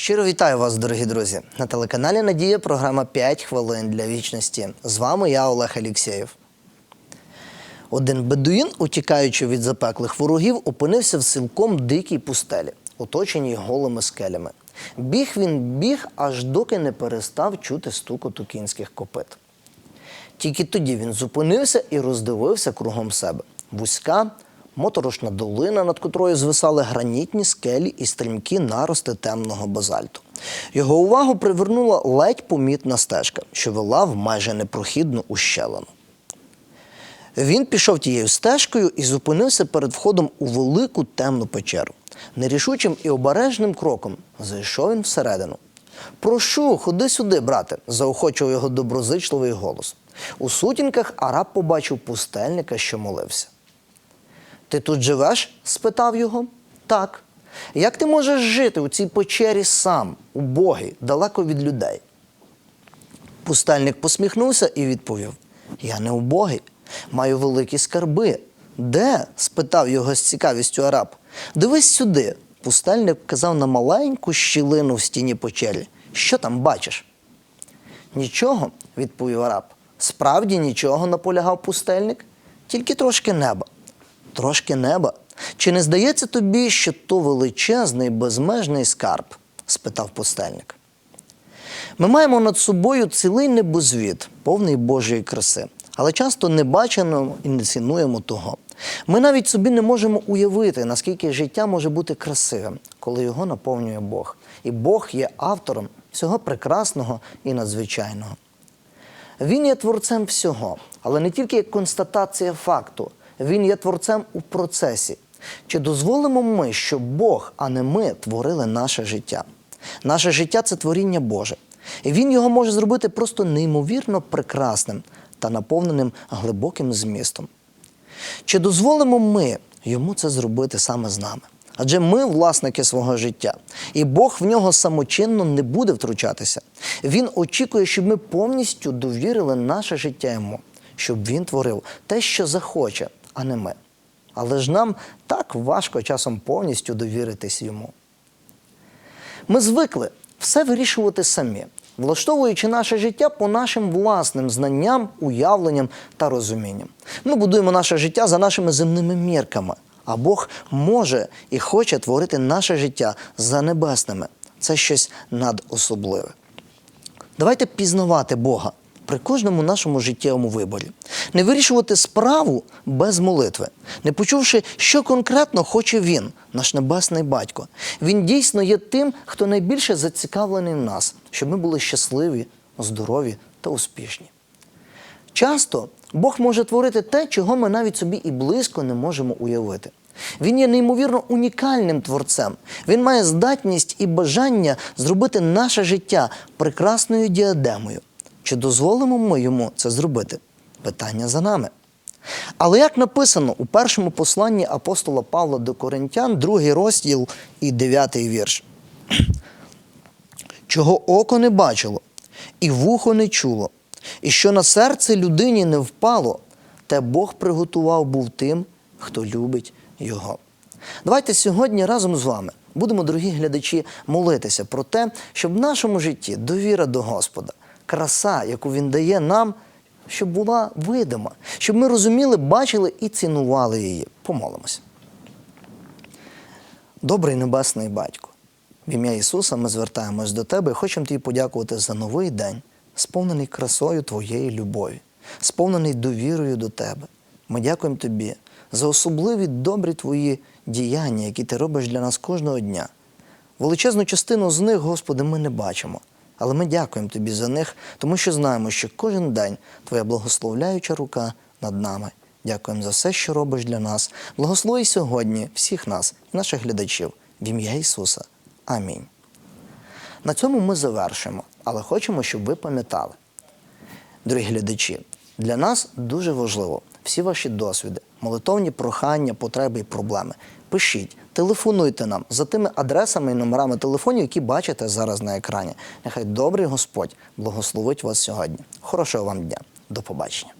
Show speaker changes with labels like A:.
A: Щиро вітаю вас, дорогі друзі. На телеканалі Надія програма «5 хвилин для вічності. З вами я, Олег Алєксєєв. Один бедуїн, утікаючи від запеклих ворогів, опинився в цілком дикій пустелі, оточеній голими скелями. Біг він біг, аж доки не перестав чути стукоту кінських копит. Тільки тоді він зупинився і роздивився кругом себе. Вузька, моторошна долина, над котрою звисали гранітні скелі і стрімкі нарости темного базальту. Його увагу привернула ледь помітна стежка, що вела в майже непрохідну ущелину. Він пішов тією стежкою і зупинився перед входом у велику темну печеру. Нерішучим і обережним кроком зайшов він всередину. Прошу, ходи сюди, брате, заохочував його доброзичливий голос. У сутінках араб побачив пустельника, що молився. Ти тут живеш? спитав його. Так. Як ти можеш жити у цій печері сам, убогий, далеко від людей? Пустельник посміхнувся і відповів: Я не убогий, маю великі скарби. Де? спитав його з цікавістю араб. Дивись сюди. Пустельник вказав на маленьку щілину в стіні печері. Що там бачиш? Нічого, відповів араб. Справді нічого, наполягав пустельник, тільки трошки неба. Трошки неба. Чи не здається тобі, що то величезний безмежний скарб? спитав пустельник. Ми маємо над собою цілий небозвід, повний Божої краси, але часто не бачимо і не цінуємо того. Ми навіть собі не можемо уявити, наскільки життя може бути красивим, коли його наповнює Бог. І Бог є автором всього прекрасного і надзвичайного. Він є творцем всього, але не тільки як констатація факту, він є творцем у процесі. Чи дозволимо ми, щоб Бог, а не ми, творили наше життя? Наше життя це творіння Боже. І Він його може зробити просто неймовірно прекрасним та наповненим глибоким змістом. Чи дозволимо ми йому це зробити саме з нами? Адже ми власники свого життя, і Бог в нього самочинно не буде втручатися. Він очікує, щоб ми повністю довірили наше життя йому, щоб він творив те, що захоче, а не ми. Але ж нам так важко часом повністю довіритись йому. Ми звикли все вирішувати самі, влаштовуючи наше життя по нашим власним знанням, уявленням та розумінням. Ми будуємо наше життя за нашими земними мірками, а Бог може і хоче творити наше життя за небесними. Це щось надособливе. Давайте пізнавати Бога при кожному нашому життєвому виборі, не вирішувати справу без молитви, не почувши, що конкретно хоче він, наш небесний батько. Він дійсно є тим, хто найбільше зацікавлений в нас, щоб ми були щасливі, здорові та успішні. Часто Бог може творити те, чого ми навіть собі і близько не можемо уявити. Він є неймовірно унікальним творцем. Він має здатність і бажання зробити наше життя прекрасною діадемою. Чи дозволимо ми йому це зробити? Питання за нами. Але як написано у першому посланні апостола Павла до Коринтян, другий розділ і дев'ятий вірш. Чого око не бачило, і вухо не чуло, і що на серце людині не впало, те Бог приготував був тим, хто любить його. Давайте сьогодні разом з вами будемо, дорогі глядачі, молитися про те, щоб в нашому житті довіра до Господа, краса, яку Він дає нам, щоб була видима, щоб ми розуміли, бачили і цінували її. Помолимося. Добрий небесний батько, в ім'я Ісуса ми звертаємось до Тебе і хочемо тобі подякувати за новий день, сповнений красою Твоєї любові, сповнений довірою до Тебе. Ми дякуємо Тобі за особливі добрі Твої діяння, які ти робиш для нас кожного дня. Величезну частину з них, Господи, ми не бачимо. Але ми дякуємо Тобі за них, тому що знаємо, що кожен день Твоя благословляюча рука над нами. Дякуємо за все, що робиш для нас. Благослови сьогодні всіх нас наших глядачів в ім'я Ісуса. Амінь. На цьому ми завершимо, але хочемо, щоб ви пам'ятали. Дорогі глядачі, для нас дуже важливо всі ваші досвіди, молитовні прохання, потреби і проблеми. Пишіть, телефонуйте нам за тими адресами і номерами телефонів, які бачите зараз на екрані. Нехай добрий Господь благословить вас сьогодні. Хорошого вам дня. До побачення.